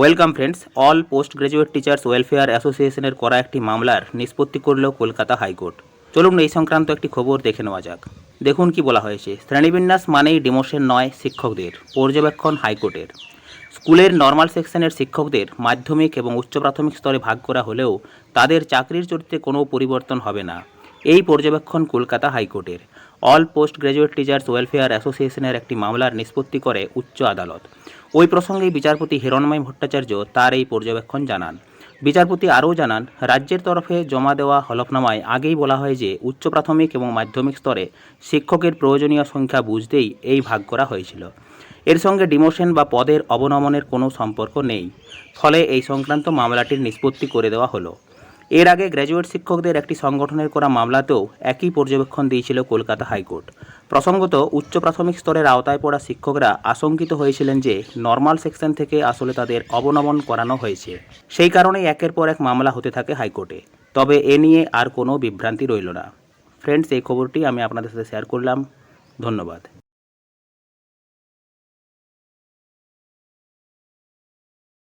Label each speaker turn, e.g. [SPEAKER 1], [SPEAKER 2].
[SPEAKER 1] Welcome friends all post graduate teachers welfare অ্যাসোসিয়েশনের করা একটি মামলার নিষ্পত্তি করল কলকাতা হাইকোর্ট। চলুন এই সংক্রান্ত একটি খবর দেখে নেওয়া যাক। দেখুন কি বলা হয়েছে। শ্রেণীবিন্যাস মানেই ডিমোশন নয় শিক্ষকদের, পর্যবেক্ষণ হাইকোর্টের। স্কুলের নর্মাল সেকশনের শিক্ষকদের মাধ্যমিক এবং উচ্চ প্রাথমিক স্তরে ভাগ করা হলেও তাদের চাকরির চরিত্রে কোনো পরিবর্তন হবে না। এই পর্যবেক্ষণ কলকাতা হাইকোর্টের। All post graduate teachers welfare অ্যাসোসিয়েশনের একটি মামলার নিষ্পত্তি করে উচ্চ আদালত। ওই প্রসঙ্গে বিচারপতি হিরণময় ভট্টাচার্য তার এই পর্যবেক্ষণ জানান। বিচারপতি আরও জানান, রাজ্যের তরফে জমা দেওয়া হলফনামায় আগেই বলা হয় যে উচ্চ প্রাথমিক এবং মাধ্যমিক স্তরে শিক্ষকের প্রয়োজনীয় সংখ্যা বুঝতেই এই ভাগ করা হয়েছিল। এর সঙ্গে ডিমোশন বা পদের অবনমনের কোনো সম্পর্ক নেই। ফলে এই সংক্রান্ত মামলাটির নিষ্পত্তি করে দেওয়া হলো। এর আগে গ্র্যাজুয়েট শিক্ষকদের একটি সংগঠনের করা মামলাতেও একই পর্যবেক্ষণ দিয়েছিল কলকাতা হাইকোর্ট। প্রসঙ্গত, উচ্চ প্রাথমিক স্তরের আওতায় পড়া শিক্ষকরা আশঙ্কিত হয়েছিলেন যে নর্মাল সেকশন থেকে আসলে তাদের অবনমন করানো হয়েছে। সেই কারণেই একের পর এক মামলা হতে থাকে হাইকোর্টে। তবে এ নিয়ে আর কোনো বিভ্রান্তি রইল না। ফ্রেন্ডস, এই খবরটি আমি আপনাদের সাথে শেয়ার করলাম। ধন্যবাদ।